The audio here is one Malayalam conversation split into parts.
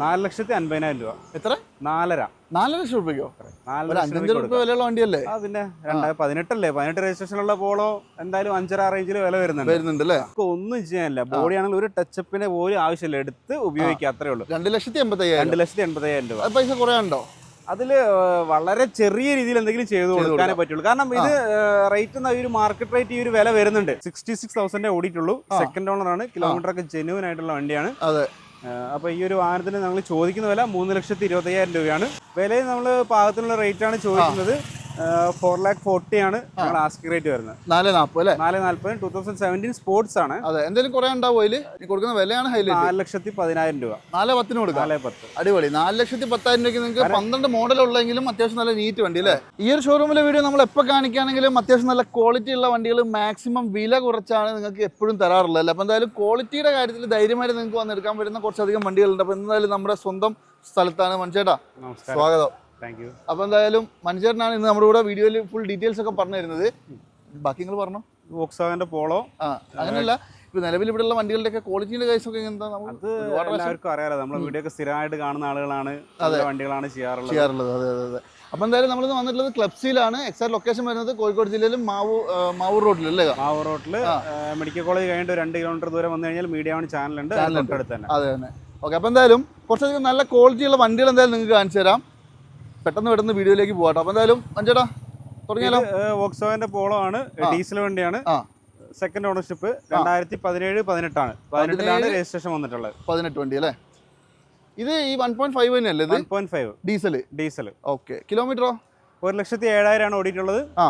നാല് ലക്ഷത്തി അൻപതിനായിരം രൂപ. എത്ര? നാലര. നാല് ലക്ഷം രൂപയ്ക്കോ? നാല് രൂപ അഞ്ചഞ്ച് വിലയുള്ള വണ്ടിയല്ലേ? ആ പിന്നെ രണ്ടായിരത്തി പതിനെട്ടല്ലേ? പതിനെട്ട് രജിസ്ട്രേഷനുള്ള പോളോ എന്തായാലും അഞ്ചര റേഞ്ചിൽ വില വരുന്നുണ്ട്. വരുന്നുണ്ട് അല്ലേ ഒന്നും ചെയ്യാനില്ല. ബോഡി ആണെങ്കിൽ ഒരു ടച്ചപ്പിനെ പോലും ആവശ്യമില്ല. എടുത്ത് ഉപയോഗിക്കുക അത്രേ ഉള്ളൂ. രണ്ട് ലക്ഷത്തി എൺപത്തി അയ്യായിരം രണ്ട് ലക്ഷത്തി എൺപത്തയ്യായിരം രൂപ. അത് പൈസ കുറയാണ്ടോ അതിൽ അതിൽ വളരെ ചെറിയ രീതിയിൽ എന്തെങ്കിലും ചെയ്തു കൊടുക്കാനേ പറ്റുള്ളൂ. കാരണം ഇത് റേറ്റ് ഈ ഒരു മാർക്കറ്റ് റേറ്റ് ഈ ഒരു വില വരുന്നുണ്ട്. സിക്സ്റ്റി സിക്സ് തൗസൻഡേ ഓടിയിട്ടുള്ളൂ. സെക്കൻഡ് ഓണറാണ് ആണ്. കിലോമീറ്റർ ഒക്കെ ജെന്യൂൻ ആയിട്ടുള്ള വണ്ടിയാണ്. അതെ ഏഹ്, അപ്പൊ ഈ ഒരു വാഹനത്തിന് നമ്മൾ ചോദിക്കുന്ന വില മൂന്ന് ലക്ഷത്തി ഇരുപത്തയ്യായിരം രൂപയാണ്. വിലയും നമ്മൾ പാകത്തിനുള്ള റേറ്റ് ആണ് ചോദിക്കുന്നത്. ഫോർ ലാക്ക് ഫോർട്ടി ആണ് ആസ്കി റേറ്റ് വരുന്നത്. നാല് നാൽപ്പത് അല്ലേ? നാല് നാല്പത് ടൂ തൗസൻഡ് സെവന്റീൻ സ്പോർട്സ് ആണ്. അതെ. എന്തെങ്കിലും കുറെ ഉണ്ടാവും അതിൽ? നീ കൊടുക്കുന്ന വിലയാണ് ഹൈലൈറ്റ് നാല് ലക്ഷത്തി പതിനായിരം രൂപ. നാല് പത്തിന് കൊടുക്കാം? നാല് പത്ത്. അടിപൊളി. നാല് ലക്ഷത്തി പത്തായിരം രൂപയ്ക്ക് നിങ്ങൾക്ക് പന്ത്രണ്ട് മോഡൽ ഉള്ളെങ്കിലും അത്യാവശ്യം നല്ല നീറ്റ് വണ്ടി അല്ലേ? ഈ ഒരു ഷോറൂമിലെ വീഡിയോ നമ്മൾ എപ്പോൾ കാണിക്കുകയാണെങ്കിലും അത്യാവശ്യം നല്ല ക്വാളിറ്റി ഉള്ള വണ്ടികൾ മാക്സിമം വില കുറച്ചാണ് നിങ്ങൾക്ക് എപ്പോഴും തരാറുള്ളത് അല്ലേ? അപ്പോൾ എന്തായാലും ക്വാളിറ്റിയുടെ കാര്യത്തിൽ ധൈര്യമായിട്ട് നിങ്ങൾക്ക് വന്നെടുക്കാൻ പറ്റുന്ന കുറച്ചധികം വണ്ടികളുണ്ട്. അപ്പോൾ എന്തായാലും നമ്മുടെ സ്വന്തം സ്ഥലത്താണ്. മനുഷ്യേട്ടാ സ്വാഗതം. താങ്ക് യു അപ്പോൾ എന്തായാലും മനുഷ്യരനാണ് ഇന്ന് നമ്മുടെ കൂടെ വീഡിയോയിൽ ഫുൾ ഡീറ്റെയിൽസ് ഒക്കെ പറഞ്ഞു തരുന്നത്. ബാക്കി നിങ്ങൾ പറഞ്ഞു? വോക്സാഗന്റെ പോളോ ആ അങ്ങനെയല്ല. ഇപ്പൊ നിലവിൽ ഇവിടെയുള്ള വണ്ടികളുടെയൊക്കെ ക്വാളിറ്റിയുടെ കേസ് ഒക്കെ അത് എല്ലാവർക്കും അറിയാലോ നമ്മളെ വീഡിയോ ഒക്കെ സ്ഥിരമായിട്ട് കാണുന്ന ആളുകളാണ് വണ്ടികളാണ് ചെയ്യാറുള്ളത്. ചെയ്യാറുള്ളത്. അതെ അതെ അതെ. അപ്പൊ എന്തായാലും നമ്മൾ വന്നിട്ടുള്ളത് ക്ലബ്സിലാണ് എക്സാക്ട് ലൊക്കേഷൻ വരുന്നത് കോഴിക്കോട് ജില്ലയിലും മാവൂർ മാവൂർ റോഡിൽ അല്ലേ? മാവൂർ റോഡിൽ. മെഡിക്കൽ കോളേജ് കഴിഞ്ഞിട്ട് രണ്ട് കിലോമീറ്റർ ദൂരം വന്നു കഴിഞ്ഞാൽ മീഡിയ ചാനലുണ്ട്. തൊട്ടടുത്ത് തന്നെ. അതെ തന്നെ ഓക്കെ അപ്പൊ എന്തായാലും കുറച്ചധികം നല്ല ക്വാളിറ്റിയുള്ള വണ്ടികൾ എന്തായാലും നിങ്ങൾക്ക് കാണിച്ചു തരാം. പെട്ടെന്ന് പെട്ടെന്ന് വീഡിയോയിലേക്ക് പോകാട്ടോ അപ്പോൾ എന്തായാലും അഞ്ചേട്ടാ തുടങ്ങിയാലോ? പോളോ ആണ് ഡീസൽ വണ്ടിയാണ്. സെക്കൻഡ് ഓണർഷിപ്പ് രണ്ടായിരത്തി പതിനേഴ് പതിനെട്ടാണ്. പതിനെട്ടിലാണ് രജിസ്ട്രേഷൻ വന്നിട്ടുള്ളത്. പതിനെട്ട് വണ്ടി അല്ലേ? ഇത് ഈ വൺ പോയിന്റ് ഫൈവ് തന്നെയല്ലേ ഇത്? One point five diesel diesel okay. കിലോമീറ്ററോ? ഒരു ലക്ഷത്തി ഏഴായിരം ആണ് ഓടിയിട്ടുള്ളത്. ആ.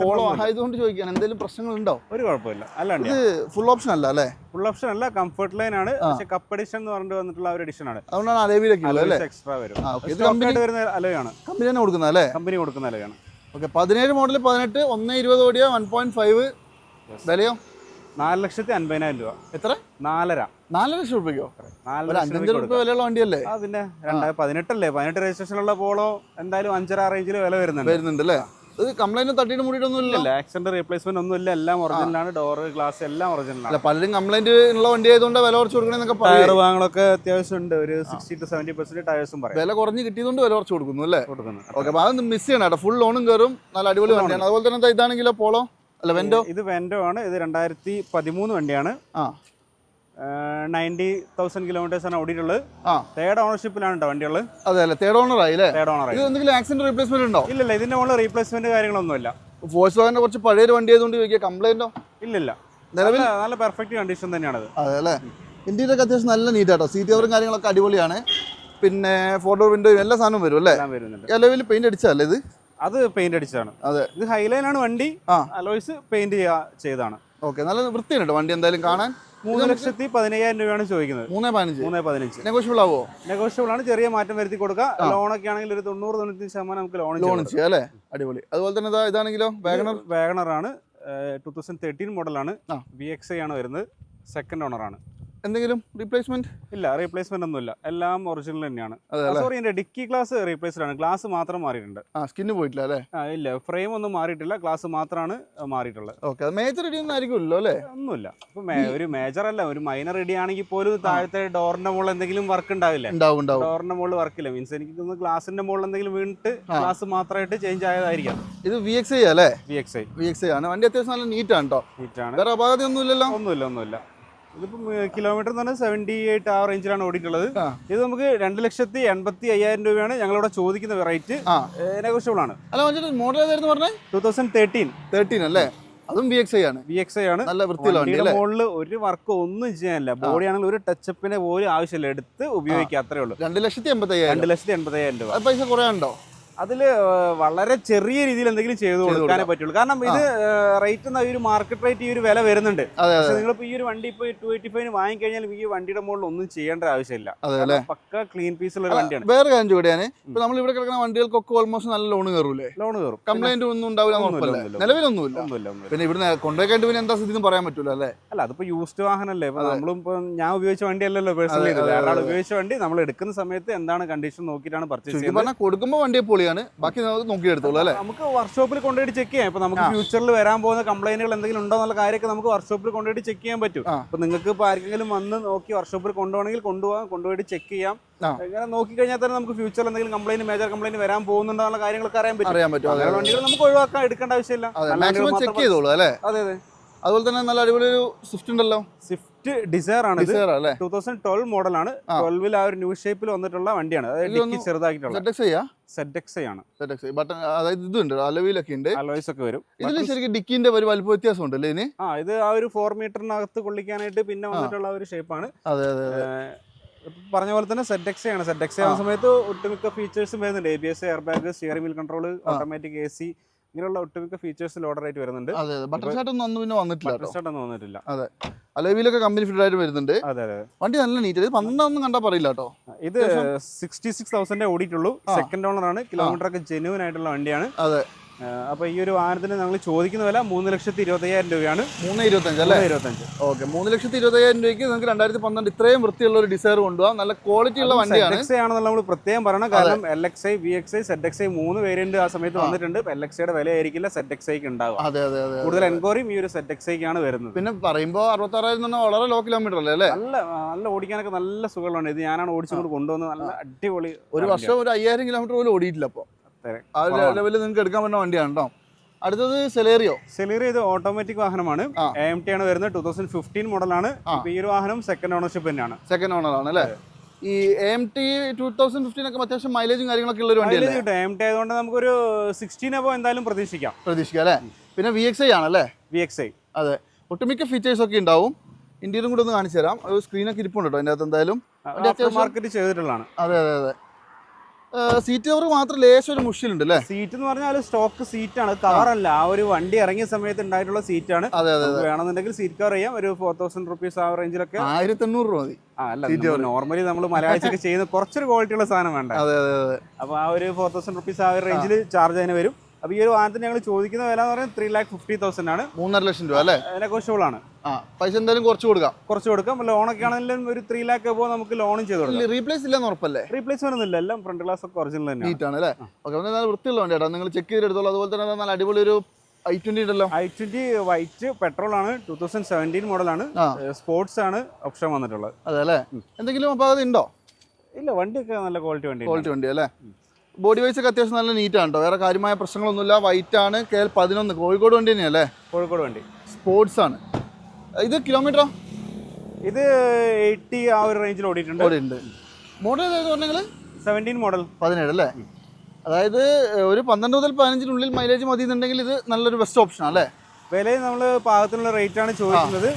ഫോളോ ആയതുകൊണ്ട് ചോദിക്കാൻ എന്തെങ്കിലും പ്രശ്നങ്ങളുണ്ടോ? ഒരു കുഴപ്പമില്ല. അല്ല ഇത് ഫുൾ ഓപ്ഷൻ അല്ല അല്ലേ? ഫുൾ ഓപ്ഷൻ അല്ല കംഫർട്ട് ലൈൻ ആണ്. പക്ഷെ കപ്പ് എഡിഷൻ എന്ന് പറഞ്ഞിട്ട് വന്നിട്ടുള്ള ഒരു എഡിഷൻ ആണ്. അതുകൊണ്ടാണ് അലവിയിലേക്ക് എക്സ്ട്രാ വരും. ഇത് Stock വരുന്ന അലോയാണ്. കമ്പനി തന്നെ കൊടുക്കുന്ന അല്ലേ? കമ്പനി കൊടുക്കുന്ന അലോയാണ്. ഓക്കെ പതിനേഴ് മോഡൽ പതിനെട്ട് ഒന്ന് ഇരുപത് ഓടിയ വൺ പോയിന്റ് ഫൈവ് വിലയോ? നാല് ലക്ഷത്തി അൻപതിനായിരം രൂപ. എത്ര? നാലര. നാല് ലക്ഷം രൂപയ്ക്കോ? നാല് ഒരു ലക്ഷം അഞ്ചഞ്ച് രൂപ വിലയുള്ള വണ്ടിയല്ലേ? ആ പിന്നെ രണ്ടായിരത്തി പതിനെട്ടല്ലേ? പതിനെട്ട് രജിസ്ട്രേഷനുള്ള പോളോ എന്തായാലും അഞ്ചര റേഞ്ചിൽ വില വരുന്നുണ്ട്. വരുന്നുണ്ട് അല്ലേ? ഇത് കംപ്ലൈന്റ് തട്ടിയിട്ട് ആക്സിഡന്റ് റീപ്ലേസ്മെന്റ് ഒന്നും ഇല്ല. എല്ലാം ഒറിജിനലാണ് ഡോർ ഗ്ലാസ് എല്ലാം ഒറിജിനലാണ് അല്ല പലരും കംപ്ലൈന്റ് ഉള്ള വണ്ടി ആയതുകൊണ്ട് വില കുറച്ച് കൊടുക്കണമെന്നൊക്കെ ടയർ പറയും. വാങ്ങലൊക്കെ അത്യാവശ്യം ഉണ്ട് ഒരു സിക്സ്റ്റി ടു സെവന്റി പെർസെന്റ് ടയർസും പറയും. വില കുറഞ്ഞ് കിട്ടിയതുകൊണ്ട് വില കുറച്ച് കൊടുക്കുന്നു അല്ലേ? കൊടുക്കുന്നു. ഓക്കെ അതൊന്നും മിസ് ചെയ്യണം കേട്ടോ. ഫുൾ ലോണും കയറും നല്ല അടിപൊളി വണ്ടിയാണ്. അതുപോലെ തന്നെ ഇതാണെങ്കിലോ പോളോ അല്ല വെൻഡോ ഇത് വെൻഡോ ആണ്. ഇത് രണ്ടായിരത്തി പതിമൂന്ന് വണ്ടിയാണ്. ആ. നയന്റി തൗസൻഡ് കിലോമീറ്റേഴ്സ് ആണ് ഓടിയിട്ടുള്ളത് തേർഡ് ഓണർഷിപ്പിലാണ് കേട്ടോ വണ്ടികൾ അതെ അല്ലേ തേർഡ് ഓണർ ആയില്ലേ തേർഡ് ഓണർ ഇത് എന്തെങ്കിലും ആക്സിഡന്റ് റീപ്ലേസ്മെന്റ് ഉണ്ടോ? ഇല്ല ഇതിന്റെ മുകളിൽ റീപ്ലേസ്മെന്റ് കാര്യങ്ങളൊന്നുമില്ല. ഫോഴ്സ് വാഗന്റെ കുറച്ച് പഴയ ഒരു വണ്ടി ആയതുകൊണ്ട് ചോദിക്കുക കംപ്ലൈന്റോ ഇല്ലില്ല. നിലവിൽ? നല്ല- പെർഫെക്റ്റ് കണ്ടീഷൻ തന്നെയാണ് അതെ അല്ലേ ഇന്ത്യയിലൊക്കെ അത്യാവശ്യം നല്ല നീറ്റ് ആട്ടോ. സീറ്റ് കവറും കാര്യങ്ങളൊക്കെ അടിപൊളിയാണ്. പിന്നെ ഫോട്ടോ വിൻഡോയും എല്ലാ സാധനവും വരും അല്ലേ? നിലവിൽ പെയിന്റ് അടിച്ചതല്ലേ ഇത്? അത് പെയിന്റ് അടിച്ചതാണ്. അതെ. ഇത് ഹൈലൈൻ ആണ് വണ്ടി. ആ. അലോയ്സ് പെയിന്റ് ചെയ്താണ് ഓക്കെ നല്ല വൃത്തിയുണ്ട് വണ്ടി എന്തായാലും കാണാൻ. മൂന്ന് ലക്ഷത്തി പതിനയ്യായിരം രൂപയാണ് ചോദിക്കുന്നത്. മൂന്നേ പതിനഞ്ച്. മൂന്ന് പതിനഞ്ച്. നെഗോഷ്യബിൾ ആവോ? നെഗോഷ്യബിൾ ആണ്. ചെറിയ മാറ്റം വരുത്തി കൊടുക്കുക. ലോണൊക്കെ ആണെങ്കിൽ ഒരു തൊണ്ണൂറ് തൊണ്ണൂറ്റി ശതമാനം നമുക്ക് ലോൺ ലോൺ ചെയ്യാം അല്ലേ? അടിപൊളി. അതുപോലെ തന്നെ ഇതാ ഇതാണെങ്കിലോ? വാഗണർ വാഗണർ ആണ്. ടൂ തൗസൻഡ് തേർട്ടീൻ മോഡലാണ് ബി വി എക്സ് ഐ ആണ് വരുന്നത്. സെക്കൻഡ് ഓണറാണ് ആണ്. എന്തെങ്കിലും റീപ്ലേസ്മെന്റ് ഇല്ല റീപ്ലേസ്മെന്റ് ഒന്നുമില്ല. എല്ലാം ഒറിജിനൽ തന്നെയാണ്. സോറി എന്റെ ഡിക്കി ഗ്ലാസ് റീപ്ലേസ്ഡ് ആണ്. ഗ്ലാസ് മാത്രം മാറിയിട്ടുണ്ട്. ആ സ്കിന്ന് പോയിട്ടില്ല അല്ലേ? ഇല്ല ഫ്രെയിം ഒന്നും മാറിയിട്ടില്ല. ഗ്ലാസ് മാത്രമാണ് മാറിയിട്ടുള്ളത്. ഓക്കെ മേജർ ഇടി ഒന്നും ആയിരിക്കുമല്ലോ അല്ലേ? ഒന്നുമില്ല. ഒരു മേജർ അല്ല ഒരു മൈനർ ഇടി ആണെങ്കിൽ പോലും താഴത്തെ ഡോറിന്റെ മുകളിൽ എന്തെങ്കിലും വർക്ക് ഉണ്ടാവില്ല? ഉണ്ടാവും ഉണ്ടാവും. ഡോറിന്റെ മുകളിൽ വർക്കില്ല മീൻസ് എനിക്ക് തോന്നുന്നു ഗ്ലാസിന്റെ മുകളിൽ എന്തെങ്കിലും വീണിട്ട് ഗ്ലാസ് മാത്രമായിട്ട് ചേഞ്ച് ആയതായിരിക്കാം. ഇത് വി എക്സ് ഐ അല്ലേ? V X I V X I ആണ്. വണ്ടി അത്യാവശ്യം നല്ല നീറ്റ് ആണ് കേട്ടോ നീറ്റാണ് വേറെ അപാകത ഒന്നും ഇല്ലല്ലോ ഒന്നുമില്ല ഒന്നുമില്ല. ഇതിപ്പം കിലോമീറ്റർ എന്ന് പറഞ്ഞാൽ സെവന്റി എയ്റ്റ് ആ റേഞ്ചിലാണ് ഓടിയിട്ടുള്ളത്. ഇത് നമുക്ക് രണ്ട് ലക്ഷത്തി എൺപത്തി അയ്യായിരം രൂപയാണ് ഞങ്ങളിവിടെ ചോദിക്കുന്ന റേറ്റ് ആ. നെഗോഷ്യബിൾ ആണ്. അല്ല മോഡൽ ഏതായിരുന്നു പറഞ്ഞത് ടൂ തൗസൻഡ് തേർട്ടീൻ തേർട്ടീൻ അല്ലേ? അതും വി എക്സ് ഐ ആണ്. വി എക്സ് ഐ ആണ്. നല്ല വൃത്തിയുള്ള മുകളിൽ ഒരു വർക്ക് ഒന്നും ചെയ്യാനില്ല. ബോഡി ആണെങ്കിൽ ഒരു ടച്ചപ്പിനെ പോലും ആവശ്യമില്ല. എടുത്ത് ഉപയോഗിക്കുക അത്രേ ഉള്ളൂ. രണ്ട് ലക്ഷത്തി എൺപത്തി അയ്യായിരം. രണ്ട് ലക്ഷത്തി എൺപത്തി അയ്യായിരം രൂപ. പൈസ കുറയാണ്ടോ അതിൽ വളരെ ചെറിയ രീതിയിൽ എന്തെങ്കിലും ചെയ്തു കൊടുക്കാനേ പറ്റുള്ളൂ. കാരണം ഇത് റേറ്റ് ഈ ഒരു മാർക്കറ്റ് റേറ്റ് ഈ ഒരു വില വരുന്നുണ്ട്. പക്ഷെ നിങ്ങളിപ്പോ ഈ ഒരു വണ്ടി ഇപ്പൊ ടു എയ്റ്റി ഫൈവ് വാങ്ങിക്കഴിഞ്ഞാൽ ഈ വണ്ടിയുടെ മുകളിൽ ഒന്നും ചെയ്യേണ്ട ആവശ്യമില്ല. പക്ക ക്ലീൻ പീസ് ഉള്ള ഒരു വണ്ടിയാണ്. വേറെ കാര്യം ചൂടിയാണ് ഇപ്പൊ നമ്മൾ ഇവിടെ കിടക്കുന്ന വണ്ടികൾക്കൊക്കെ ഓൾമോസ്റ്റ് നല്ല ലോൺ കയറൂലേ ലോൺ കയറും. കംപ്ലൈന്റ് ഒന്നും ഉണ്ടാവില്ല. നിലവിലൊന്നുമില്ല. പിന്നെ ഇവിടെ കൊണ്ടുപോയി പിന്നെ എന്താ സ്ഥിതി പറയാൻ പറ്റൂല അല്ലേ? അല്ല അതിപ്പോ യൂസ്ഡ് വാഹനല്ലേ. ഇപ്പൊ നമ്മളും ഇപ്പൊ ഞാൻ ഉപയോഗിച്ച വണ്ടി അല്ലല്ലോ പേഴ്സണലി ഒരാൾ. ഉപയോഗിച്ച വണ്ടി നമ്മൾ എടുക്കുന്ന സമയത്ത് എന്താണ് കണ്ടീഷൻ നോക്കിയിട്ടാണ് പർച്ചേസ് ചെയ്യുന്നത്. കൊടുക്കുമ്പോൾ വണ്ടിയെ പൊളി അടിപൊളിയാണ് ബാക്കി നമുക്ക് നോക്കിയെടുത്തോളൂ അല്ലേ? നമുക്ക് വർക്ക്ഷോപ്പിൽ കൊണ്ടുപോയി ചെക്ക് ചെയ്യാം. ഇപ്പൊ നമുക്ക് ഫ്യൂച്ചറിൽ വരാൻ പോകുന്ന കംപ്ലൈന്റുകൾ എന്തെങ്കിലും ഉണ്ടോ എന്നുള്ള കാര്യമൊക്കെ നമുക്ക് വർക്ക്ഷോപ്പിൽ കൊണ്ടുപോയി ചെക്ക് ചെയ്യാൻ പറ്റും. അപ്പൊ നിങ്ങൾക്ക് ഇപ്പൊ ആർക്കെങ്കിലും വന്ന് നോക്കി വർക്ക്ഷോപ്പിൽ കൊണ്ടുപോകണമെങ്കിൽ കൊണ്ടുപോകാം കൊണ്ടുപോയിട്ട് ചെക്ക് ചെയ്യാം. അങ്ങനെ ഇങ്ങനെ നോക്കി കഴിഞ്ഞാൽ തന്നെ നമുക്ക് ഫ്യൂച്ചറിൽ എന്തെങ്കിലും കംപ്ലൈന്റ് മേജർ കംപ്ലൈന്റ് വരാൻ പോകുന്നുണ്ടോ എന്നുള്ള കാര്യങ്ങളൊക്കെ അറിയാൻ പറ്റും. അറിയാൻ പറ്റും വണ്ടികൾ നമുക്ക് ഒഴിവാക്കാൻ എടുക്കേണ്ട ആവശ്യമില്ല. മാക്സിമം ചെക്ക് ചെയ്തോളൂ അല്ലേ? അതെ അതെ. അതുപോലെ തന്നെ നല്ല അടിപൊളി ഒരു സ്വിഫ്റ്റ് ഉണ്ടല്ലോ. സ്വിഫ്റ്റ് ഡിസയർ ആണ് ഡിസയർ അല്ലേ? ടൂ തൗസൻഡ് ട്വൽവ് മോഡലാണ് ആ. ട്വൽവിൽ ആ ഒരു ന്യൂ ഷേപ്പിൽ വന്നിട്ടുള്ള വണ്ടിയാണ്. അതായത് ചെറുതാക്കിയിട്ടുള്ള. ബട്ടൺ അതായത് ഇതുണ്ട് അലവിലൊക്കെ ഉണ്ട്. അലോയ്സ് ഒക്കെ വരും. ഇതിൽ ശരിക്കും ഡിക്കിന്റെ ഒരു വലിപ്പ വ്യത്യാസം ഉണ്ടല്ലേ അല്ലേ ആ ഇത് ആ ഒരു ഫോർ മീറ്ററിനകത്ത് കൊള്ളിക്കാനായിട്ട് പിന്നെ വന്നിട്ടുള്ള ഒരു ഷേപ്പാണ് അതെ അതെ അതെ. പറഞ്ഞ പോലെ തന്നെ സെറ്റ് എക്സ് ആണ്. സെറ്റ് എക്സ് ആവുന്ന സമയത്ത് ഒട്ടുമിക്ക ഫീച്ചേഴ്സും വരുന്നുണ്ട്. A B S air bag steering wheel control automatic A C ഇങ്ങനെയുള്ള ഒട്ടുമിക്ക ഫീച്ചേഴ്സ് ലോഡർ ആയിട്ട് വരുന്നുണ്ട്. അതെ അതെ. ബട്ടർ ഷാട്ട് ഒന്നും അന്ന് പിന്നെ വന്നിട്ടില്ല ബട്ടർ സ്റ്റാർട്ട് ഒന്നും വന്നിട്ടില്ല. അതെ. അലോവിയിലൊക്കെ കമ്പനി ഫിറ്റ് ആയിട്ട് വരുന്നുണ്ട്. അതെ അതെ. വണ്ടി നല്ല നീറ്റ് ഇത് പന്ത്രണ്ടൊന്നും കണ്ടാൽ പറയില്ല കേട്ടോ. ഇത് സിക്സ്റ്റി സിക്സ് തൗസൻഡേ ഓടിയിട്ടുള്ളൂ. സെക്കൻഡ് ഓണർ ആണ്. കിലോമീറ്റർ ഒക്കെ ജെനുവൻ ആയിട്ടുള്ള വണ്ടിയാണ്. അതെ. ആ, അപ്പൊ ഈ ഒരു വാഹനത്തിന് ഞങ്ങൾ ചോദിക്കുന്ന വില മൂന്ന് ലക്ഷത്തി ഇരുപത്തയ്യായിരം രൂപയാണ്. മൂന്ന് ഇരുപത്തഞ്ച് അല്ലേ? ഇരുപത്തഞ്ച്. ഓക്കെ മൂന്ന് ലക്ഷത്തി ഇരുപത്തയ്യായിരം രൂപയ്ക്ക് നിങ്ങൾക്ക് രണ്ടായിരത്തി പന്ത്രണ്ട് ഇത്രയും വൃത്തിയുള്ള ഒരു ഡിസൈർ കൊണ്ടുപോകാം നല്ല ക്വാളിറ്റി ഉള്ള വണ്ടിയാണ്. എക്സ് ആണെന്നുള്ള നമ്മൾ പ്രത്യേകം പറയണം. കാരണം L X I V X I Z X I മൂന്ന് വേരിയന്റ് ആ സമയത്ത് വന്നിട്ടുണ്ട്. എൽ എക്സ് ഐയുടെ വില ആയിരിക്കില്ല സെഡ് എക്സ് ഐക്ക് ഉണ്ടാവുക. അതെ അതെ അതെ കൂടുതൽ എൻക്വയറിയും ഈ ഒരു സെഡ് എക്സ് ഐക്കാണ് വരുന്നത്. പിന്നെ പറയുമ്പോൾ അറുപത്താറായിരം എന്ന് വളരെ ലോ കിലോമീറ്റർ അല്ലേ? അല്ലേ? നല്ല നല്ല ഓടിക്കാനൊക്കെ നല്ല സുഖമുള്ളതാണ്. ഇത് ഞാനാണ് ഓടിച്ചുകൊണ്ട് കൊണ്ടുവന്നത്. നല്ല അടിപൊളി ഒരു വർഷം ഒരു അയ്യായിരം കിലോമീറ്റർ പോലും ഓടിയിട്ടില്ല അപ്പോൾ. ആ ഒരു ലെവലിൽ നിങ്ങൾക്ക് എടുക്കാൻ പറ്റുന്ന വണ്ടിയാണ് കേട്ടോ അടുത്തത് സെലേറിയോ സെലേറിയോ ഇത് ഓട്ടോമാറ്റിക് വാഹനമാണ്. എ എം ടി ആണ് വരുന്നത്. ടൂ തൗസൻഡ് ഫിഫ്റ്റീൻ മോഡലാണ് ഈ ഒരു വാഹനം സെക്കൻഡ് ഓണർഷിപ്പ് തന്നെയാണ്. സെക്കൻഡ് ഓണർ ആണ് അല്ലേ? ഈ M T two thousand fifteen ഒക്കെ അത്യാവശ്യം മൈലേജും കാര്യങ്ങളൊക്കെ ഉള്ള ഒരു വണ്ടിയല്ലേ? മൈലേജ് കിട്ടും. എ ടി ആയതുകൊണ്ട് നമുക്കൊരു സിക്സ്റ്റീൻ അബോ എന്തായാലും പ്രതീക്ഷിക്കാം. പ്രതീക്ഷിക്കാം അല്ലേ? പിന്നെ വി എക്സ് ഐ ആണല്ലേ വി എക്സ് ഐ അതെ. ഒട്ടുമിക്ക ഫീച്ചേഴ്സ് ഒക്കെ ഉണ്ടാവും. ഇന്ത്യയിലും കൂടെ ഒന്ന് കാണിച്ചു തരാം. ഒരു സ്ക്രീനൊക്കെ ഇരിപ്പുണ്ട് കേട്ടോ അതിന്റെ അകത്ത് എന്തായാലും മാർക്കറ്റ് ചെയ്തിട്ടുള്ളതാണ്. അതെ അതെ അതെ. സീറ്റ് കവർ മാത്രം ലേശം ഒരു മുഷിലുണ്ട് അല്ലേ? സീറ്റ് എന്ന് പറഞ്ഞാൽ സ്റ്റോക്ക് സീറ്റ് ആണ്. കവറല്ല ആ ഒരു വണ്ടി ഇറങ്ങിയ സമയത്ത് ഉണ്ടായിട്ടുള്ള സീറ്റ് ആണ്. അതെ അതെ വേണമെന്നുണ്ടെങ്കിൽ സീറ്റ് കവർ ചെയ്യാം. ഒരു ഫോർ തൗസൻഡ് റുപ്പീസ് ആ റേഞ്ചിലൊക്കെ ആയിരത്തി എണ്ണൂറ് രൂപ മതി. അല്ല നോർമലി നമ്മൾ മലയാളിച്ചൊക്കെ ചെയ്യുന്ന കുറച്ചൊരു ക്വാളിറ്റിയുള്ള സാധനം വേണ്ട? അതെ അതെ അതെ. അപ്പൊ ആ ഒരു ഫോർ തൗസൻഡ് റുപ്പീസ് ആ ഒരു റേഞ്ചിൽ ചാർജ് അതിന് വരും. അപ്പൊ ഈ ഒരു വാഹനത്തിന് ഞങ്ങൾ ചോദിക്കുന്ന വില എന്ന് പറയുന്നത് ത്രീ ലാക്ക് ഫിഫ്റ്റി തൗസൻഡ് ആണ്. മൂന്നര ലക്ഷം രൂപ അല്ലേ? നെഗോഷ്യബിൾ ആണ്. ആ പൈസ എന്തായാലും കുറച്ച് കൊടുക്കാം. കുറച്ച് കൊടുക്കാം. ലോണൊക്കെ ആണെങ്കിലും ഒരു ത്രീ ലാക്ക് എബോ നമുക്ക് ലോണും ചെയ്ത് കൊടുക്കാം. റീപ്ലേസ് ഇല്ലെന്ന് ഉറപ്പല്ലേ? റീപ്ലേസ് വരുന്നില്ല എല്ലാം ഫ്രണ്ട് ഗ്ലാസ് ഒക്കെ ഒറിജിനൽ തന്നെ നീറ്റ് ആണ് അല്ലേ? ഓക്കെ നല്ല വൃത്തിയുള്ള വണ്ടിയാണ് നിങ്ങൾ ചെക്ക് ചെയ്തെടുത്തോളൂ. അതുപോലെ തന്നെ നല്ല അടിപൊളി ഒരു ഐ ട്വന്റി ഉണ്ടല്ലോ. ഐ ട്വന്റി വൈറ്റ് പെട്രോൾ ആണ്. ടൂ തൗസൻഡ് സെവന്റീൻ മോഡലാണ് സ്പോർട്സ് ആണ് ഓപ്ഷൻ വന്നിട്ടുള്ളത്. അതെ അല്ലേ? എന്തെങ്കിലും അപാകത ഉണ്ടോ? ഇല്ല വണ്ടിയൊക്കെ നല്ല ക്വാളിറ്റി വണ്ടി ക്വാളിറ്റി വണ്ടി അല്ലേ? ബോഡി വൈസ് ഒക്കെ അത്യാവശ്യം നല്ല നീറ്റ് ആണ് കേട്ടോ വേറെ കാര്യമായ പ്രശ്നങ്ങളൊന്നുമില്ല. വൈറ്റ് ആണ്. കെ എൽ പതിനൊന്ന്. കോഴിക്കോട് വണ്ടി തന്നെയല്ലേ കോഴിക്കോട് വണ്ടി. സ്പോർട്സ് ആണ്. ഇത് കിലോമീറ്ററോ ഇത് എയ്റ്റി ആ ഒരു റേഞ്ചിൽ ഓടിയിട്ടുണ്ട്. മോഡൽ ഏതായത് പറഞ്ഞെങ്കിൽ സെവന്റീൻ മോഡൽ പതിനേഴ് അല്ലേ? അതായത് ഒരു പന്ത്രണ്ട് മുതൽ പതിനഞ്ചിനുള്ളിൽ മൈലേജ് മതി എന്നുണ്ടെങ്കിൽ ഇത് നല്ലൊരു ബെസ്റ്റ് ഓപ്ഷൻ ആണ് അല്ലേ? വില നമ്മൾ പാകത്തിനുള്ള റേറ്റ് ആണ് ചോദിക്കുന്നത്.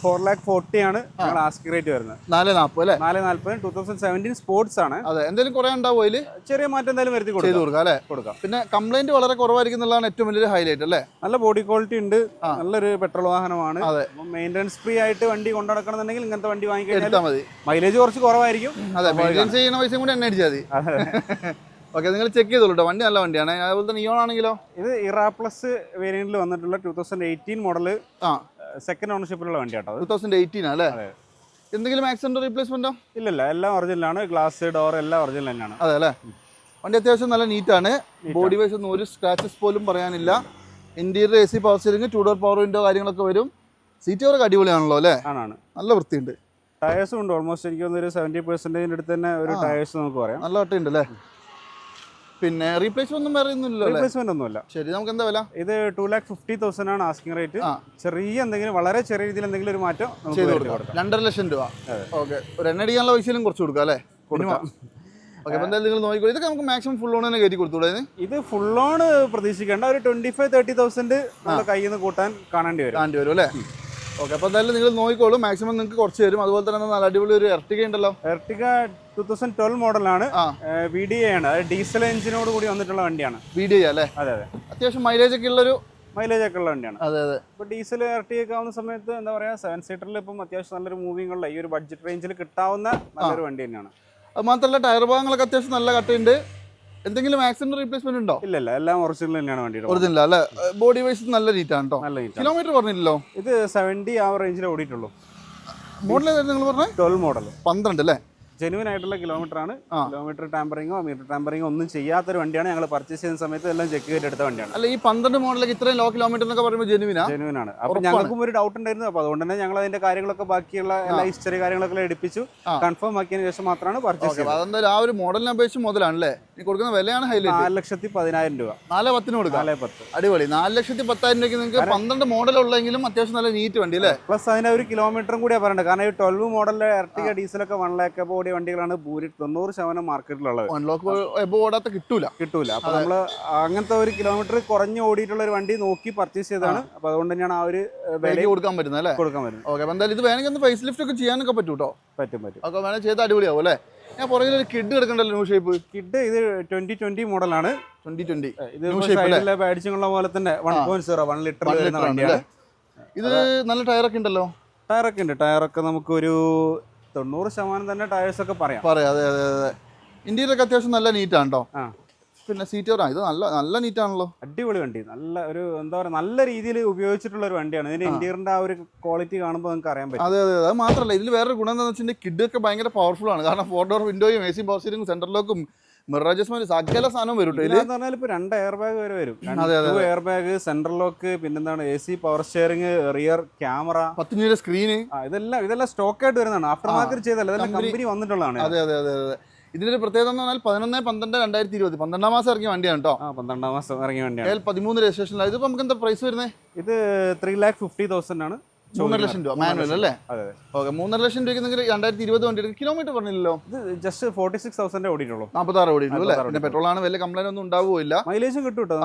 ഫോർ ലാക്ക് ഫോർട്ടി ആണ് ഞങ്ങൾ ആസ്കി റേറ്റ് വരുന്നത്. നാല് നാൽപ്പത് അല്ലേ? നാല് നാല്പത് ടൂ തൗസൻഡ് സെവന്റീൻ സ്പോർട്സ് ആണ്. അതെ എന്തെങ്കിലും കുറേ ഉണ്ടാവും അതിൽ ചെറിയ മാറ്റം എന്തായാലും വരുത്തി കൊടുക്കാം. കൊടുക്കാം അല്ലേ? കൊടുക്കാം. പിന്നെ കംപ്ലൈന്റ് വളരെ കുറവായിരിക്കും എന്നുള്ളതാണ് ഏറ്റവും വലിയൊരു ഹൈലൈറ്റ് അല്ലേ? നല്ല ബോഡി ക്വാളിറ്റി ഉണ്ട്. നല്ലൊരു പെട്രോൾ വാഹനമാണ്. അതെ. മെയിന്റെനൻസ് ഫ്രീ ആയിട്ട് വണ്ടി കൊണ്ടുനടക്കണമെന്നുണ്ടെങ്കിൽ ഇങ്ങനത്തെ വണ്ടി വാങ്ങിക്കഴിഞ്ഞാൽ മതി. മൈലേജ് കുറച്ച് കുറവായിരിക്കും. അതെ മെയിന്റെനൻസ് ചെയ്യുന്ന പൈസയും കൂടി എണ്ണ അടിച്ചാൽ മതി. ഓക്കെ നിങ്ങൾ ചെക്ക് ചെയ്തോളൂ കേട്ടോ വണ്ടി നല്ല വണ്ടിയാണ്. അതുപോലെ തന്നെ ഇയോൺ ആണെങ്കിലോ? ഇത് ഇറാ പ്ലസ് വേരിയന്റിൽ വന്നിട്ടുള്ള ടൂ തൗസൻഡ് എയ്റ്റീൻ മോഡൽ ആ. സെക്കൻഡ് ഓണർഷിപ്പിലുള്ള വണ്ടി കേട്ടോ ടൂ തൗസൻഡ് എയ്റ്റീൻ അല്ലേ? എന്തെങ്കിലും ആക്സിഡന്റ് റീപ്ലേസ്മെന്റോ ഇല്ലല്ല എല്ലാം ഒറിജിനലാണ് ഗ്ലാസ് ഡോർ എല്ലാം ഒറിജിനൽ തന്നെയാണ്. അതെ അല്ലേ? വണ്ടി അത്യാവശ്യം നല്ല നീറ്റാണ് ബോഡി വൈസ് ഒന്നും ഒരു സ്ക്രാച്ചസ് പോലും പറയാനില്ല. Interior A C power steering two door power window കാര്യങ്ങളൊക്കെ വരും. സീറ്റ് അവർക്ക് അടിപൊളിയാണല്ലോ അല്ലേ? ആണ് നല്ല വൃത്തിയുണ്ട്. ടയേഴ്സും ഉണ്ട്. ഓൾമോസ്റ്റ് എനിക്ക് തോന്നുന്നു ഒരു സെവന്റി പെർസെന്റേജിന്റെ അടുത്ത് തന്നെ ഒരു ടയേഴ്സ് നമുക്ക് പറയാം. നല്ല വട്ടയുണ്ട് അല്ലേ? പിന്നെ റീപ്ലേസ്മെന്റ് ഒന്നും വേറെ റീപ്ലേസ്മെന്റ് ഒന്നുമില്ല. ശരി നമുക്ക് എന്താ വില? ഇത് ടു ലാക്ക് ഫിഫ്റ്റി തൗസൻഡ് ആണ് ആസ്കിംഗ് റേറ്റ് ചെറിയ എന്തെങ്കിലും വളരെ ചെറിയ രീതിയിൽ എന്തെങ്കിലും ഒരു മാറ്റം ചെയ്ത് കൊടുക്കാം. രണ്ടര ലക്ഷം രൂപ. ഓക്കെ ഒരു എണ്ണ അടിക്കാനുള്ള പൈസയിലും കുറച്ച് കൊടുക്കാം അല്ലേ? ഓക്കെ അപ്പോൾ എന്തായാലും നിങ്ങൾ ഇതൊക്കെ നമുക്ക് മാക്സിമം ഫുൾ ഓൺ തന്നെ കയറ്റി കൊടുത്തൂടെ? ഇത്? ഫുൾ ഓൺ പ്രതീക്ഷിക്കേണ്ട ഒരു ട്വന്റി ഫൈവ് തേർട്ടി തൗസൻഡ് നമ്മുടെ കയ്യിൽ നിന്ന് കൂട്ടാൻ കാണേണ്ടി വരും. കാണേണ്ടി വരും അല്ലേ? ഓക്കെ അപ്പോൾ എന്തായാലും നിങ്ങൾ നോക്കിക്കോളൂ. മാക്സിമം നിങ്ങൾക്ക് കുറച്ച് തരും. അതുപോലെ തന്നെ നല്ല അടിപൊളി ഒരു എർട്ടിക ഉണ്ടല്ലോ. എർട്ടിക ടൂ തൗസൻഡ് ട്വൽവ് മോഡലാണ് ആ. വി ഡി എ ആണ്. അതായത് ഡീസൽ എഞ്ചിനോട് കൂടി വന്നിട്ടുള്ള വണ്ടിയാണ്. വി ഡി എ അല്ലേ? അതെ അതെ. അത്യാവശ്യം മൈലേജ് ഒക്കെ ഉള്ളൊരു മൈലേജ് ഒക്കെ ഉള്ള വണ്ടിയാണ്. അതെ അതെ. ഇപ്പോൾ ഡീസൽ എർട്ടി ഒക്കെ ആവുന്ന സമയത്ത് എന്താ പറയുക സെവൻ സീറ്ററിൽ ഇപ്പം അത്യാവശ്യം നല്ലൊരു മൂവിംഗ് ഉള്ള ഈ ഒരു ബഡ്ജറ്റ് റേഞ്ചിൽ കിട്ടാവുന്ന നല്ലൊരു വണ്ടി തന്നെയാണ്. അത് മാത്രമല്ല ടയർ ഭാഗങ്ങളൊക്കെ അത്യാവശ്യം നല്ല കട്ടുണ്ട് എന്തെങ്കിലും ആക്സിഡന്റ് റീപ്ലേസ്മെന്റ് ഉണ്ടോ? ഇല്ല ഇല്ല എല്ലാം ഒറിജിനൽ തന്നെയാണ് വണ്ടി ഒറിജിനൽ അല്ലെ? ബോഡി വൈസ് നല്ല രീതിയാണ് കേട്ടോ നല്ല നീറ്റ് കിലോമീറ്റർ പറഞ്ഞില്ലല്ലോ ഇത് സെവന്റി ആ റേഞ്ചിൽ ഓടിയിട്ടുള്ളൂ. മോഡൽ ഏതായിരുന്നു നിങ്ങൾ പറഞ്ഞത് ട്വൽവ് മോഡൽ പന്ത്രണ്ട് അല്ലേ? ജെനുവൻ ആയിട്ടുള്ള കിലോമീറ്റർ ആണ്. കിലോമീറ്റർ ടാമ്പറിങ്ങോ മീറ്റർ ടാമ്പറിങ്ങോ ഒന്നും ചെയ്യാത്തൊരു വണ്ടിയാണ്. ഞങ്ങൾ പർച്ചേസ് ചെയ്യുന്ന സമയത്ത് എല്ലാം ചെക്ക് ചെയ്ത് എടുത്ത വണ്ടിയാണ്. അല്ല ഈ പന്ത്രണ്ട് മോഡലൊക്കെ ഇത്രയും ലോ കിലോമീറ്റർ എന്നൊക്കെ പറയുമ്പോൾ ജെനുവിനാ ജെനുവിൻ ആണ്. അപ്പൊ ഞങ്ങൾക്കും ഒരു ഡൗട്ട് ഉണ്ടായിരുന്നു. അപ്പൊ അതുകൊണ്ട് തന്നെ ഞങ്ങൾ അതിന്റെ കാര്യങ്ങളൊക്കെ ബാക്കിയുള്ള എല്ലാ ഹിസ്റ്ററി കാര്യങ്ങളൊക്കെ എടുപ്പിച്ചു. കൺഫേം ആക്കിയതിന് ശേഷം മാത്രമാണ് പർച്ചേസ് ചെയ്തത്. അതെന്തായാലും ആ ഒരു മോഡലിനെ അപേക്ഷിച്ച് മുതലാണല്ലേ? ഈ കൊടുക്കുന്ന വിലയാണ് ഹൈലൈറ്റ് നാല് ലക്ഷത്തി പതിനായിരം രൂപ. നാല് പത്തിന് കൊടുക്കാം? നാല് പത്ത്. അടിപൊളി. നാല് ലക്ഷത്തി പത്തായിരം രൂപയ്ക്ക് നിങ്ങൾക്ക് പന്ത്രണ്ട് മോഡൽ ഉള്ളെങ്കിലും അത്യാവശ്യം നല്ല നീറ്റ് വണ്ടി അല്ലേ? പ്ലസ് അതിന് ഒരു കിലോമീറ്ററും കൂടിയാണ് പറയുന്നത് കാരണം ഈ ട്വൽവ് മോഡലിലെ ഇറട്ടിക ഡീസലൊക്കെ വൺ ലാക്ക് അപ്പോൾ ഓടിയ വണ്ടികളാണ് ഭൂരി തൊണ്ണൂറ് ശതമാനം മാർക്കറ്റിലുള്ളത്. അൺലോക്ക് ഓടാത്ത കിട്ടൂല. കിട്ടൂല. അപ്പൊ നമ്മൾ അങ്ങനത്തെ ഒരു കിലോമീറ്റർ കുറഞ്ഞ് ഓടിയിട്ടുള്ള ഒരു വണ്ടി നോക്കി പർച്ചേസ് ചെയ്തതാണ്. അപ്പൊ അതുകൊണ്ട് തന്നെയാണ് ആ ഒരു വില കൊടുക്കാൻ പറ്റുന്നത് അല്ലേ? കൊടുക്കാൻ പറ്റും ഓക്കെ എന്തായാലും ഇത് വേണമെങ്കിൽ ഒന്ന് ഫേസ് ലിഫ്റ്റ് ഒക്കെ ചെയ്യാനൊക്കെ പറ്റും കേട്ടോ പറ്റും പറ്റും. ഒക്കെ വേണമെങ്കിൽ ചെയ്ത് അടിപൊളിയാവും അല്ലേ? ഞാൻ പുറകിൽ ഒരു കിഡ് എടുക്കണ്ടല്ലോ ന്യൂ ഷേപ്പ് കിഡ് ഇത് ട്വന്റി ട്വന്റി മോഡലാണ് ട്വന്റി ട്വന്റി ഇത് അല്ലേ? പോലെ തന്നെ one point zero one litre ഇത് നല്ല ടയറൊക്കെ ഉണ്ടല്ലോ? ടയറൊക്കെ ഉണ്ട്. ടയറൊക്കെ നമുക്കൊരു തൊണ്ണൂറ് ശതമാനം തന്നെ ടയേഴ്സ് ഒക്കെ പറയാം. പറയാം. അതെ അതെ അതെ. ഇന്ത്യയിലൊക്കെ അത്യാവശ്യം നല്ല നീറ്റാണ് കേട്ടോ ആ. പിന്നെ സീറ്റ് ഇത് നല്ല നല്ല നീറ്റ് ആണല്ലോ. അടിപൊളി വണ്ടി. നല്ല ഒരു എന്താ പറയുക നല്ല രീതിയിൽ ഉപയോഗിച്ചിട്ടുള്ള ഒരു വണ്ടിയാണ്. ഇതിന്റെ ഇന്റീരിയറിന്റെ ആ ഒരു ക്വാളിറ്റി കാണുമ്പോൾ നമുക്ക് അറിയാൻ പറ്റും. അതെ അതെ അതെ. മാത്രമല്ല ഇതിൽ വേറൊരു ഗുണം എന്താണെന്ന് വെച്ചിട്ടുണ്ടെങ്കിൽ കിഡ് ഒക്കെ ഭയങ്കര പവർഫുൾ ആണ്. കാരണം four door വിൻഡോയും A C power steering central mirror സകല സാധനം വരും പറഞ്ഞാൽ ഇപ്പൊ രണ്ട് എയർ ബാഗ് വരെ. വരും എയർ ബാഗ് സെൻട്രൽ ലോക്ക് പിന്നെന്താണ് A C power steering rear camera പത്തിഞ്ചിന്റെ screen ഇതെല്ലാം ഇതെല്ലാം സ്റ്റോക്ക് ആയിട്ട് വരുന്നതാണ്. ആഫ്റ്റർ മാർക്കറ്റ് ചെയ്തല്ല ഇതെല്ലാം കമ്പനി വന്നിട്ടുള്ളതാണ്. അതെ അതെ അതെ അതെ. ഇതിന്റെ ഒരു പ്രത്യേകത എന്ന് പറഞ്ഞാൽ പതിനൊന്ന് പന്ത്രണ്ട് രണ്ടായിരത്തി ഇരുപത്. പന്ത്രണ്ടാം മാസം ഇറങ്ങിയ വണ്ടിയാണ് കേട്ടോ ആ പന്ത്രണ്ടാം മാസം ഇറങ്ങിയ വണ്ടിയാണ്. പതിമൂന്ന് രജിസ്ട്രേഷനിലാണ് ഇതിപ്പോ നമുക്ക് എന്താ പ്രൈസ് വരുന്നത് ഇത് ത്രീ ലാക്ക് ഫിഫ്റ്റി തൗസൻഡ് ആണ്. മൂന്നര ലക്ഷം രൂപ മാനുവൽ. അല്ലേ ഓക്കെ മൂന്നര ലക്ഷം രൂപയ്ക്ക് രണ്ടായിരത്തി ഇരുപത് വണ്ടി കിലോമീറ്റർ പറഞ്ഞില്ലല്ലോ? ജസ്റ്റ് ഫോർട്ടി സിക്സ് തൗസൻഡ് ഓടിയിട്ടുള്ളൂ. നാൽപ്പത്തി ആറ് ഓടിയിട്ടുള്ളൂ അല്ലേ? പിന്നെ പെട്രോൾ ആണ് വലിയ കംപ്ലൈന്റ് ഒന്നും ഉണ്ടാവുകയില്ല മൈലേജും കിട്ടും കേട്ടോ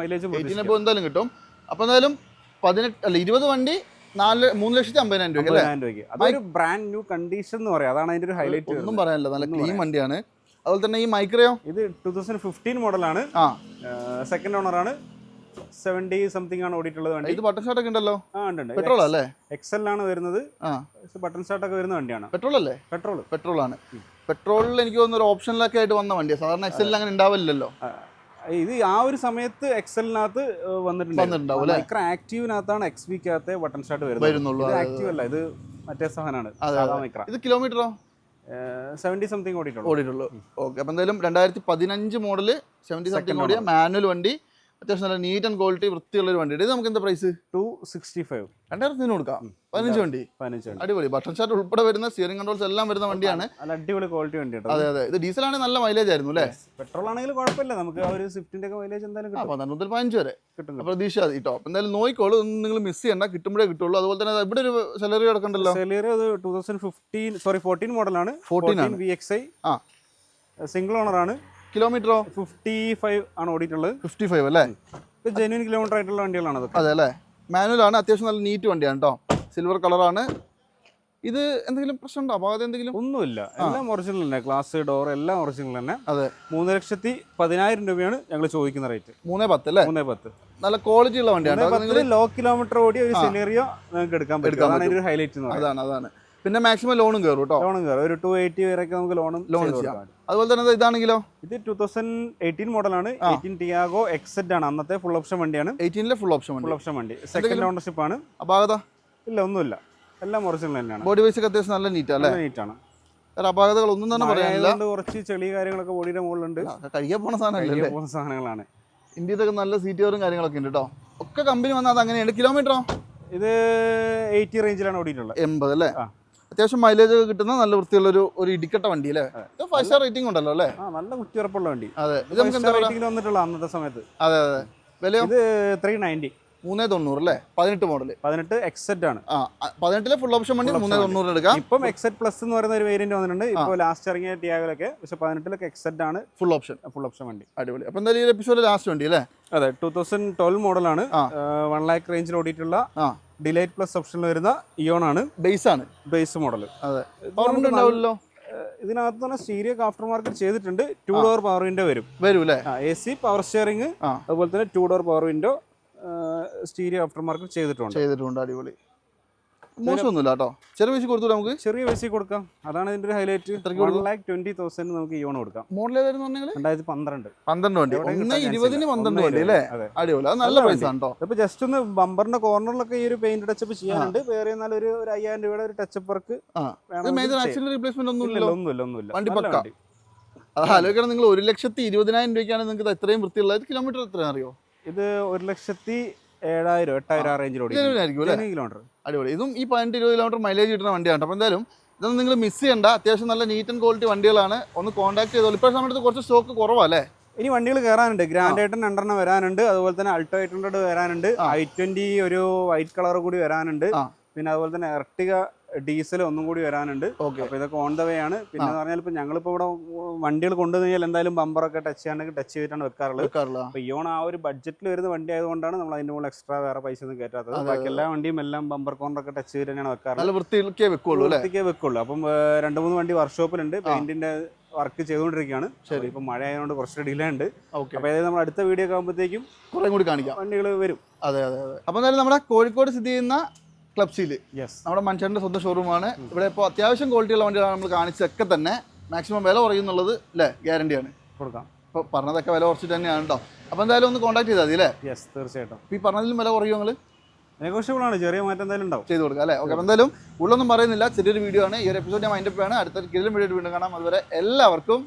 മൈലേജും എന്തായാലും കിട്ടും. അപ്പോൾ എന്തായാലും പതിനെട്ട് അല്ല ഇരുപത് വണ്ടി നാല് മൂന്ന് ലക്ഷത്തി അമ്പതിനായിരം രൂപ അല്ലേ? അതൊരു ബ്രാൻഡ് ന്യൂ കണ്ടീഷൻ എന്ന് പറയാം. അതാണ് അതിന്റെ ഒരു ഹൈലൈറ്റ് ഒന്നും പറയാനില്ല. നല്ല ക്ലീൻ വണ്ടിയാണ്. അതുപോലെ തന്നെ ഈ മൈക്രയോ? ഇത് ടൂ തൗസൻഡ് ഫിഫ്റ്റീൻ മോഡലാണ് സെക്കൻഡ് സെക്കൻഡ് ഓണറാണ് സെവന്റി സംതിങ് ആണ് ഓടിയിട്ടുള്ളത് വണ്ടി. ഇത് ബട്ടൺ സ്റ്റാർട്ട് ഒക്കെ ഉണ്ടല്ലോ? ആ ഉണ്ട് ഉണ്ട്. പെട്രോൾ അല്ലേ? എക്സലിലാണ് വരുന്നത്. ആ. ബട്ടൺ സ്റ്റാർട്ട് ഒക്കെ വരുന്ന വണ്ടിയാണ്. പെട്രോൾ അല്ലേ? പെട്രോൾ പെട്രോൾ ആണ്. പെട്രോളിൽ എനിക്ക് തോന്നുന്ന ഒരു ഓപ്ഷനിലൊക്കെ ആയിട്ട് വന്ന വണ്ടിയാണ് സാധാരണ എക്സലിൽ അങ്ങനെ ഉണ്ടാവില്ലല്ലോ ഇത് ആ ഒരു സമയത്ത് എക്സലിനകത്ത് വന്നിട്ടുണ്ട് മൈക്രോ ആക്റ്റീവിനകത്താണ് എക്സ് വിക്കകത്ത് ബട്ടൺ സ്റ്റാർട്ട് വരുന്നത്. ആക്റ്റീവ് അല്ല ഇത് മറ്റേ സാധനമാണ് ഇത് കിലോമീറ്ററോ സെവന്റി സംതിങ് ഓടിയിട്ടുള്ളൂ. ഓടിയിട്ടുള്ളൂ. ഓക്കെ അപ്പോൾ എന്തായാലും രണ്ടായിരത്തി പതിനഞ്ച് മോഡൽ സെവന്റി സംതിങ് ഓടിയ മാനുവൽ വണ്ടി. അത്യാവശ്യം നല്ല നീറ്റ് ആൻഡ് ക്വാളിറ്റി വൃത്തിയുള്ള ഒരു വണ്ടി. ഇത് നമുക്ക് എന്താ പ്രൈസ് ടു സിക്സ്റ്റി ഫൈവ് രണ്ടായിരത്തിന് കൊടുക്കാം പതിനഞ്ച് വണ്ടി. പതിനഞ്ച് അടിപൊളി. ബട്ടൺ ഷാർട്ട് ഉൾപ്പെടെ വരുന്ന സ്റ്റിയറിംഗ് കൺട്രോൾസ് എല്ലാം വരുന്ന വണ്ടിയാണ്. നല്ല അടിപൊളി ക്വാളിറ്റി വണ്ടി അതെ അതെ. ഇത് ഡീസൽ ആണെങ്കിൽ നല്ല മൈലേജ് ആയിരുന്നു അല്ലേ? പെട്രോൾ ആണെങ്കിൽ കുഴപ്പമില്ല. നമുക്ക് ആ ഒരു സ്വിഫ്റ്റിന്റെ ഒക്കെ മൈലേജ് എന്തായാലും കിട്ടും. പന്ത്രണ്ട് മുതൽ പതിനഞ്ച് വരെ. കിട്ടും പ്രതീക്ഷ അത് കേട്ടോ അപ്പോൾ എന്തായാലും നോക്കിക്കോളൂ. ഒന്നും നിങ്ങൾ മിസ് ചെയ്യണ്ട. കിട്ടുമ്പോഴേ കിട്ടുള്ളൂ. അതുപോലെ തന്നെ ഇവിടെ ഒരു സെലറി കിടക്കണ്ടല്ലോ? സെലറി അത് two thousand fifteen sorry fourteen മോഡലാണ് 14 ആണ്. വി എക്സ് ഐ ആ. സിംഗിൾ ഓണറാണ് കിലോമീറ്ററോ? ഫിഫ്റ്റി ഫൈവ് ആണ് ഓടിയിട്ടുള്ളത്. ഫിഫ്റ്റി ഫൈവ് അല്ലേ ജെനുവിൻ കിലോമീറ്റർ ആയിട്ടുള്ള വണ്ടികളാണ് അതൊക്കെ. അതെ അല്ലേ? മാനുവൽ ആണ് അത്യാവശ്യം നല്ല നീറ്റ് വണ്ടിയാണ് കേട്ടോ സിൽവർ കളറാണ് ഇത് എന്തെങ്കിലും പ്രശ്നമുണ്ടോ? അപ്പോൾ അത് എന്തെങ്കിലും? ഒന്നുമില്ല. എല്ലാം ഒറിജിനൽ തന്നെ. ഗ്ലാസ് ഡോർ എല്ലാം ഒറിജിനൽ തന്നെ. അതെ. മൂന്ന് ലക്ഷത്തി പതിനായിരം രൂപയാണ് ഞങ്ങൾ ചോദിക്കുന്ന റേറ്റ് മൂന്നേ പത്ത് അല്ലേ? മൂന്നേ പത്ത്. നല്ല ക്വാളിറ്റി ഉള്ള വണ്ടിയാണ്. ലോ കിലോമീറ്റർ ഓടി ഒരു സിനേറിയോ നിങ്ങൾക്ക് എടുക്കാൻ പറ്റും. അതാണ് ഹൈലൈറ്റ് അതാണ് അതാണ്. പിന്നെ മാക്സിമം ലോണും കയറും കേട്ടോ ലോണും കയറും ഒരു ടു എയ്റ്റി വരെയൊക്കെ നമുക്ക് ലോണും ലോൺ ചെയ്യാം. അതുപോലെ തന്നെ ഇതാണെങ്കിലോ? ഇത് ടൂ തൗസൻഡ് എയ്റ്റീൻ മോഡലാണ് എയ്റ്റീൻ ടിയാഗോ എക്സെറ്റ് ആണ്. അന്നത്തെ ഫുൾ ഓപ്ഷൻ വണ്ടിയാണ്. എയ്റ്റീനിലെ ഫുൾ ഓപ്ഷൻ ഫുൾ ഓപ്ഷൻ വണ്ടി. സെക്കൻഡ് ഓണർഷിപ്പ് ആണ് അപാകത ഇല്ല ഒന്നുമില്ല. എല്ലാം ഒറിജിനൽ തന്നെയാണ്. ബോഡി വൈസ് അത്യാവശ്യം നല്ല നീറ്റ് അല്ലേ? നീറ്റ് ആണ് ഒന്നും തന്നെ പറയാനില്ല. കുറച്ച് ചെളി കാര്യങ്ങളൊക്കെ ബോഡിയുടെ മുകളിലുണ്ട്. കഴിയാൻ പോണ സാധനങ്ങളല്ലേ പോകുന്ന സാധനങ്ങളാണ്. ഇന്ത്യയിലൊക്കെ നല്ല സീറ്റ് കാര്യങ്ങളൊക്കെ ഉണ്ട് കേട്ടോ ഒക്കെ കമ്പനി വന്നാൽ അത് അങ്ങനെയാണ്. കിലോമീറ്ററോ ഇത് എയ്റ്റി റേഞ്ചിലാണ് ഓടിയിട്ടുള്ളത്. എൺപത് അല്ലേ? ആ. അത്യാവശ്യം മൈലേജ് ഒക്കെ കിട്ടുന്ന നല്ല വൃത്തിയുള്ള ഒരു ഒരു ഇടിക്കട്ട വണ്ടി അല്ലേ? ഇത് ഫൈവ് സ്റ്റാർ റേറ്റിംഗ് ഉണ്ടല്ലോ അല്ലേ? നല്ല കുറ്റിയുറപ്പുള്ള വണ്ടി. അതെ. ഇത് നമുക്ക് വന്നിട്ടുള്ള അന്നത്തെ സമയത്ത്. അതെ അതെ. വില ഇത് ത്രീ നയന്റി മൂന്നേ തൊണ്ണൂറ് അല്ലേ പതിനെട്ട് മോഡൽ പതിനെട്ട് എക്സെറ്റ് ആണ്. ആ പതിനെട്ടിലെ ഫുൾ ഓപ്ഷൻ വണ്ടി മൂന്നേ. തൊണ്ണൂറ് എടുക്കാം. ഇപ്പം എക്സെറ്റ് പ്ലസ് എന്ന് പറയുന്ന ഒരു വേരിയന്റ് വന്നിട്ടുണ്ട്. ഇപ്പോൾ ലാസ്റ്റ് ഇറങ്ങിയ ടിയാഗിലൊക്കെ പക്ഷെ പതിനെട്ടിലൊക്കെ എക്സെറ്റ് ആണ് ഫുൾ ഓപ്ഷൻ ഫുൾ ഓപ്ഷൻ വണ്ടി. അടിപൊളി. അപ്പോൾ എന്തായാലും ഈ എപ്പിസോഡ് ലാസ്റ്റ് വണ്ടി അല്ലേ? അതെ ടൂ തൗസൻഡ് ട്വൽവ് മോഡലാണ്. വൺ ലാക്ക് റേഞ്ചിൽ ഓടിയിട്ടുള്ള ഡിലൈറ്റ് പ്ലസ് ഓപ്ഷനിൽ വരുന്ന ഇയോൺ ആണ്. ബേസ് ആണ്. ബേസ് മോഡൽ അതെ. ഉണ്ടാവില്ലല്ലോ ഇതിനകത്ത് തന്നെ സ്റ്റീരിയോ ആഫ്റ്റർ മാർക്കറ്റ് ചെയ്തിട്ടുണ്ട്. ടു ഡോർ പവർ വിൻഡോ വരും. വരും അല്ലേ എ സി പവർ സ്റ്റിയറിംഗ് അതുപോലെ തന്നെ two door power window stereo after market ചെയ്തിട്ടുണ്ട്. ചെയ്തിട്ടുണ്ട് അടിപൊളി. മോശമൊന്നുമില്ല കേട്ടോ. ചെറിയ പൈസ കൊടുത്തു നമുക്ക്? ചെറിയ പൈസ കൊടുക്കാം. അതാണ് ഇതിന്റെ ഒരു highlight one lakh twenty thousand നമുക്ക് ഇയോൺ കൊടുക്കാം. മോഡൽ ഏതായിരുന്നു പറഞ്ഞാൽ രണ്ടായിരത്തി പന്ത്രണ്ട് പന്ത്രണ്ട് വണ്ടി ഒന്ന് ഇരുപതിന് പന്ത്രണ്ട് വണ്ടി അല്ലേ? അടിപൊളി. അത് നല്ല പൈസ കേട്ടോ. ഇപ്പൊ ജസ്റ്റ് ഒന്ന് ബമ്പറിന്റെ കോർണറിലൊക്കെ ഈ ഒരു പെയിന്റ് ടച്ചപ്പ് ചെയ്യാനുണ്ട്. വേറെ എന്നാൽ ഒരു ഒരു അയ്യായിരം രൂപയുടെ ഒരു touch up work major accident replacement ഒന്നും ഇല്ല ഒന്നുമില്ല ഒന്നുമില്ല. വണ്ടി പക്ക. അത് ആലോചിക്കണം നിങ്ങൾ ഒരു ലക്ഷത്തി ഇരുപതിനായിരം രൂപയ്ക്കാണ് നിങ്ങൾക്ക് എത്രയും വൃത്തിയുള്ളത്. കിലോമീറ്റർ എത്രയാണെന്ന് അറിയോ ഇത് ഒരു ലക്ഷത്തി ഏഴായിരം എട്ടായിരം ആ കിലോമീറ്റർ അടിപൊളി. ഇതും ഈ പതിനെട്ട് ഇരുപത് കിലോമീറ്റർ മൈലേജ് കിട്ടുന്ന വണ്ടിയാണ്. അപ്പോൾ എന്തായാലും ഇതൊന്നും നിങ്ങൾ മിസ് ചെയ്യണ്ട. അത്യാവശ്യം നല്ല നീറ്റ് ആൻഡ് ക്വാളിറ്റി വണ്ടികളാണ്. ഒന്ന് കോൺടാക്ട് ചെയ്തോളൂ. ഇപ്പോൾ സമയത്ത് കുറച്ച് സ്റ്റോക്ക് കുറവല്ലേ ഇനി വണ്ടികൾ കയറാനുണ്ട് ഗ്രാൻഡ് ഐറ്റൻ രണ്ടെണ്ണം വരാനുണ്ട്. അതുപോലെ തന്നെ അൾട്ടോ എയ്റ്റ് ഹൺഡ്രഡ് വരാനുണ്ട്. ഐ ട്വന്റി ഒരു വൈറ്റ് കളർ കൂടി വരാനുണ്ട്. പിന്നെ അതുപോലെ തന്നെ എർട്ടിക ഡീസൽ ഒന്നും കൂടി വരാനുണ്ട്. ഓക്കെ. അപ്പൊ ഇതൊക്കെ ഓൺ ദ വേ ആണ്. പിന്നെ എന്ന് പറഞ്ഞാൽ ഇപ്പൊ ഞങ്ങളിപ്പോ ഇവിടെ വണ്ടികൾ കൊണ്ടുവന്നാൽ എന്തായാലും ബമ്പറൊക്കെ ടച്ച് ചെയ്യാനൊക്കെ ടച്ച് ചെയ്തിട്ടാണ് വെക്കാറുള്ളത്. വെക്കാറില്ല അപ്പൊ ഇയോൺ ആ ഒരു ബഡ്ജറ്റിൽ വരുന്ന വണ്ടി ആയതുകൊണ്ടാണ് നമ്മൾ അതിന്റെ മുകളിൽ എക്സ്ട്രാ വേറെ പൈസ ഒന്നും കയറ്റാത്തത്. ബാക്കി എല്ലാ വണ്ടിയും എല്ലാം ബമ്പർ കോണറൊക്കെ ടച്ച് ചെയ്ത് തന്നെയാണ് വെക്കാറുള്ളത് നല്ല വൃത്തിയിലൊക്കെ വെക്കുള്ളൂ വൃത്തിക്കേ വെക്കുള്ളൂ. അപ്പം രണ്ടു മൂന്ന് വണ്ടി വർക്ക്ഷോപ്പിലുണ്ട് പെയിന്റിന്റെ വർക്ക് ചെയ്തുകൊണ്ടിരിക്കുകയാണ്. ശരി. ഇപ്പൊ മഴ ആയതുകൊണ്ട് കുറച്ച് ഡിലേ ഉണ്ട് ഓക്കെ. അപ്പൊ അതായത് നമ്മൾ അടുത്ത വീഡിയോ ഒക്കെ ആകുമ്പോഴത്തേക്കും കുറേ കൂടി കാണിക്കാം. വണ്ടികൾ വരും. അതെ അതെ അതെ. അപ്പോൾ എന്തായാലും നമ്മുടെ കോഴിക്കോട് സ്ഥിതി ചെയ്യുന്ന ക്ലബ്സിൽ യെസ് നമ്മുടെ മനുഷ്യന്റെ സ്വന്തം ഷോറൂമാണ് ഇവിടെ ഇപ്പോൾ അത്യാവശ്യം ക്വാളിറ്റിയുള്ള വണ്ടികളാണ് നമ്മൾ കാണിച്ചതൊക്കെ തന്നെ. മാക്സിമം വില കുറയുന്നുള്ളത് അല്ലേ ഗ്യാരണ്ടിയാണ് കൊടുക്കാം. ഇപ്പോൾ പറഞ്ഞതൊക്കെ വില കുറച്ചിട്ട് തന്നെയാണ് കേട്ടോ അപ്പോൾ എന്തായാലും ഒന്ന് കോൺടാക്ട് ചെയ്താൽ മതി അല്ലേ യെസ് തീർച്ചയായിട്ടും. ഇപ്പോൾ ഈ പറഞ്ഞതിലും വില കുറയും നിങ്ങൾ നെഗോഷ്യബിളാണ് ചെറിയ മാറ്റം എന്തായാലും ഉണ്ടാവും. ചെയ്ത് കൊടുക്കാം അല്ലേ ഓക്കെ എന്തായാലും ഉള്ളൊന്നും പറയുന്നില്ല. ചെറിയൊരു വീഡിയോ ആണ്. ഈ ഒരു എപ്പിസോഡ് ഞാൻ മൈൻഡപ്പ് ആണ് അടുത്ത കിലും വീഡിയോ വീണ്ടും കാണാം. അതുവരെ എല്ലാവർക്കും